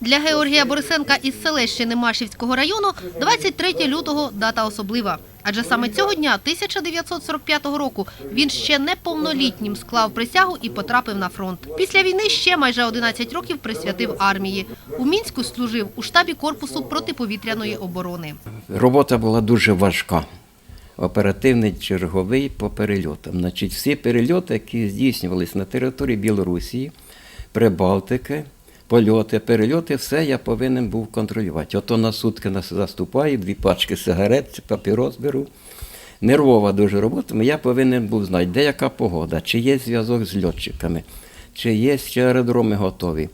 Для Георгія Борисенка із Селещини Машівського району 23 лютого – дата особлива. Адже саме цього дня 1945 року він ще неповнолітнім склав присягу і потрапив на фронт. Після війни ще майже 11 років присвятив армії. У Мінську служив у штабі корпусу протиповітряної оборони. Робота була дуже важка. Оперативний черговий по перельотам. Значить, всі перельоти, які здійснювалися на території Білорусі, Прибалтики, польоти, перельоти, все я повинен був контролювати. Ото на сутки нас заступає, дві пачки сигарет, папірос беру. Нервова дуже робота. Я повинен був знати, де яка погода, чи є зв'язок з льотчиками, чи є ще аеродроми готові.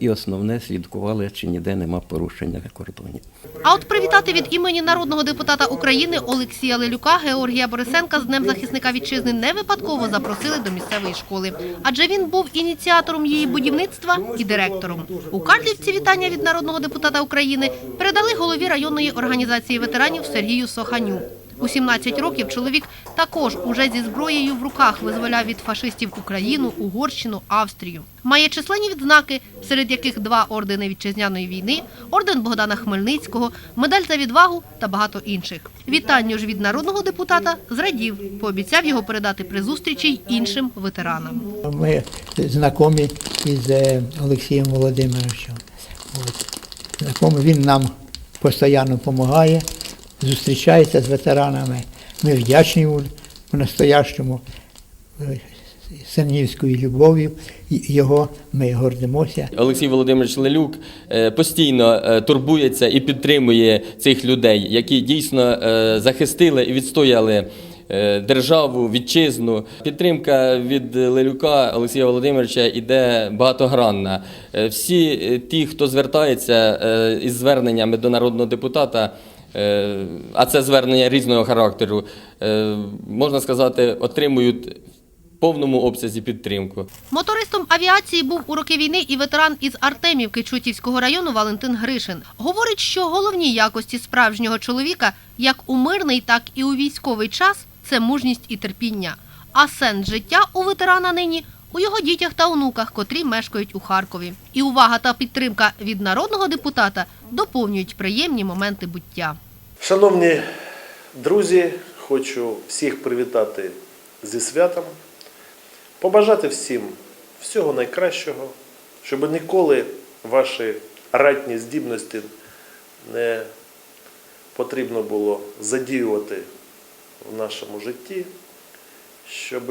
І основне слідкували, чи ніде нема порушення кордонів. А от привітати від імені народного депутата України Олексія Лелюка Георгія Борисенка з Днем захисника вітчизни не випадково запросили до місцевої школи, адже він був ініціатором її будівництва і директором. У Карлівці вітання від народного депутата України передали голові районної організації ветеранів Сергію Соханю. У 17 років чоловік також уже зі зброєю в руках визволяв від фашистів Україну, Угорщину, Австрію. Має численні відзнаки, серед яких два ордени вітчизняної війни, орден Богдана Хмельницького, медаль за відвагу та багато інших. Вітанню ж від народного депутата зрадів, пообіцяв його передати при зустрічі й іншим ветеранам. Ми знайомі із е, Олексієм Володимировичем. Знайомі, він нам постійно допомагає, зустрічається з ветеранами. Ми вдячні йому по-настоящому е, синівською любов'ю його ми гордимося. Олексій Володимирович Лелюк е, постійно е, турбується і підтримує цих людей, які дійсно захистили і відстояли державу, вітчизну. Підтримка від Лелюка Олексія Володимировича іде багатогранна. Всі ті, хто звертається із зверненнями до народного депутата. Е, А це звернення різного характеру, е, можна сказати, отримують повному обсязі підтримку. Мотористом авіації був у роки війни і ветеран із Артемівки Чутівського району Валентин Гришин. Говорить, що головні якості справжнього чоловіка як у мирний, так і у військовий час це мужність і терпіння. А сенс життя у ветерана нині у його дітях та онуках, котрі мешкають у Харкові. І увага та підтримка від народного депутата доповнюють приємні моменти буття. Шановні друзі, хочу всіх привітати зі святом, побажати всім всього найкращого, щоб ніколи ваші ратні здібності не потрібно було задіювати в нашому житті, щоб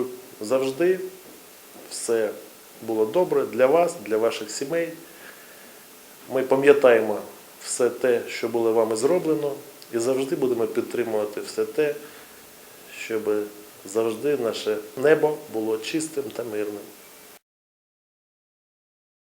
завжди все було добре для вас, для ваших сімей. Ми пам'ятаємо все те, що було вами зроблено, і завжди будемо підтримувати все те, щоб завжди наше небо було чистим та мирним.